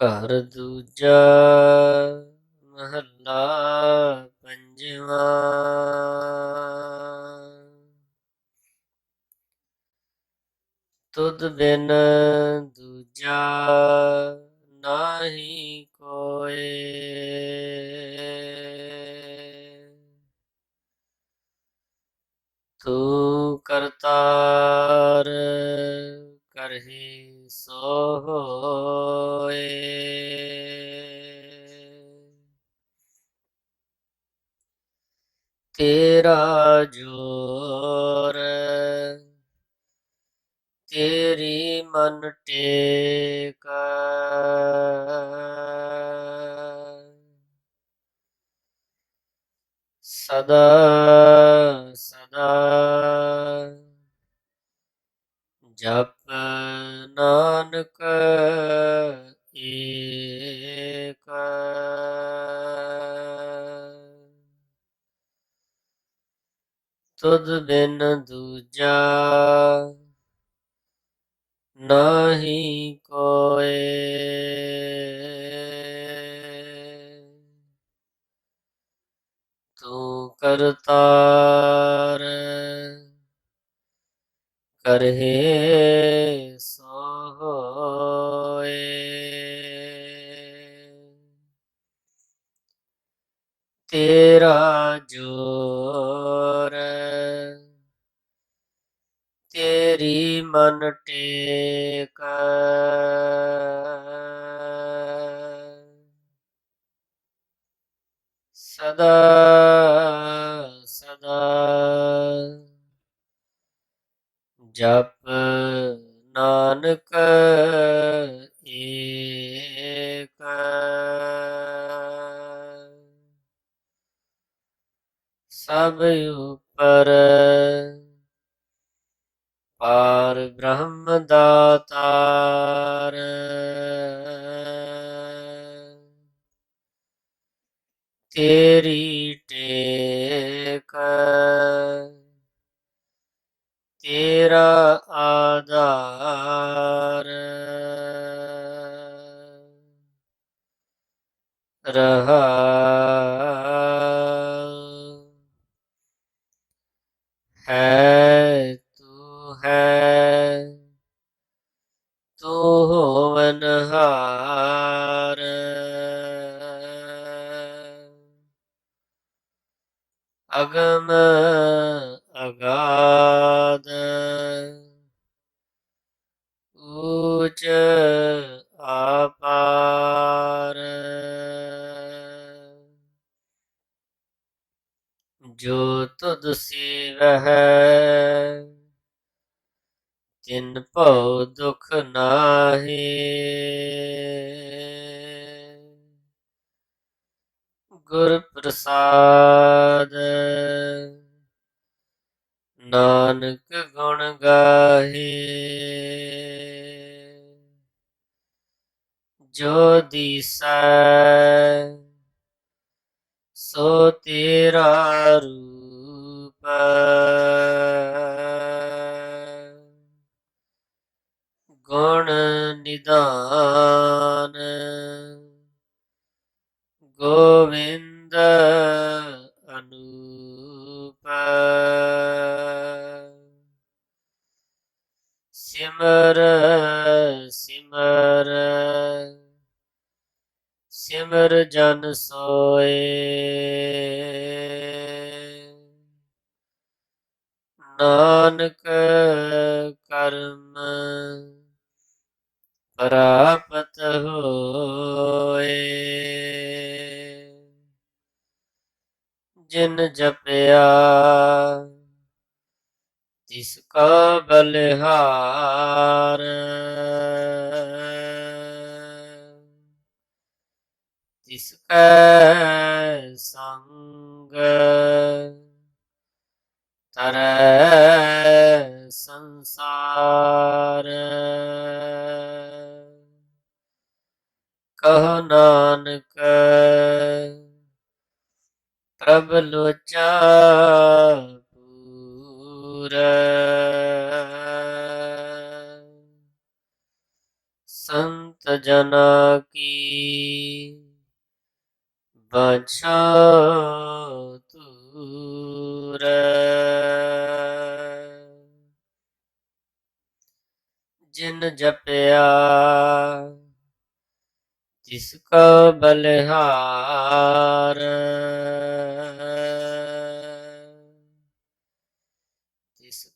ਘਰ ਦੂਜਾ ਮਹੱਲਾ ਪੰਜਵਾਂ। ਤੁਧ ਬਿਨ ਦੂਜਾ ਨਾਹੀ ਕੋਏ। ਤੂੰ ਕਰਤਾ ਤੇਰਾ ਜੋਰ ਤੇਰੀ ਮਨ ਟੇਕ। ਸਦਾ ਤੁਧ ਬਿਨ ਦੂਜਾ ਨਾਹੀ ਕੋਏ। ਤੂੰ ਕਰਤਾਰ ਕਰਹਿ ਸੋ ਤੇਰਾ ਜੋਰ ਤੇਰੀ ਮਨ ਟੇਕ। ਸਦਾ ਸਦਾ ਜਪ ਨਾਨਕ ਏਕ। ਸਭ ਉਪਰ ਪਾਰ ਬ੍ਰਹਮ ਦਾਤਾਰ। ਤੇਰੀ ਟੇਕ ਤੇਰਾ ਆਧਾਰ। ਰਹਾ ਤੂੰ ਹੋਵਨਹਾਰ ਅਗਮ ਅਗਾਧ। ਊਚ ਆਪਾਰ। ਜੋ ਤੁਧ ਸੇਵਹਿ ਤਿਨ ਭਉ ਦੁਖ ਨਾਹੀ। ਗੁਰ ਪ੍ਰਸਾਦ ਨਾਨਕ ਗੁਣ ਗਾਹੇ। ਜੋ ਦੀਸੈ ਸੋ ਤੇਰਾ ਰੂਪ। ਗੁਣ ਨਿਦਾਨ। ਗੋਵਿੰਦ ਅਨੂਪ। ਸਿਮਰ ਸਿਮਰ। ਸਿਮਰ ਜਨ ਸੋਏ। ਨਾਨਕ ਕਰਮ। ਪ੍ਰਾਪਤ ਹੋਏ। ਜਿਨ ਜਪਿਆ ਤਿਸ ਕਾ ਬਲਿਹਾਰ। ਜਿਸ ਕੈ ਸੰਗ ਤਰੈ ਸੰਸਾਰ। ਲੋਚਾ ਪੂਰ ਸੰਤ ਜਨਾ ਕੀ ਬਾਛਾ ਤੂਰ ਜਿਨ ਜਪਿਆ ਤਿਸ ਕਾ ਬਲਿਹਾਰ।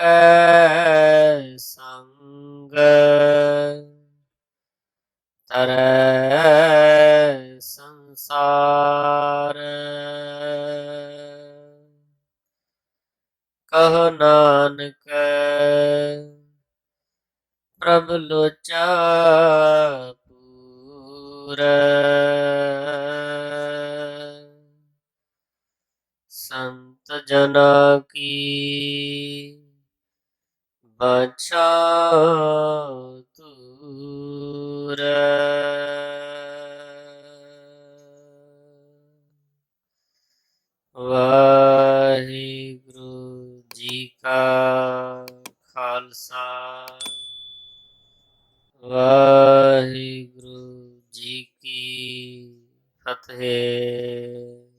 ਤਿਸ ਸੰਗ ਤਰੈ ਸੰਸਾਰ ਕਹ ਨਾਨਕ ਪ੍ਰਭ ਲੋਚਾ ਪੂਰ ਸੰਤ ਜਨਾ ਕੀ बचा दूर। वाहिगुरु जी का खालसा। वाहिगुरु जी की फतेह।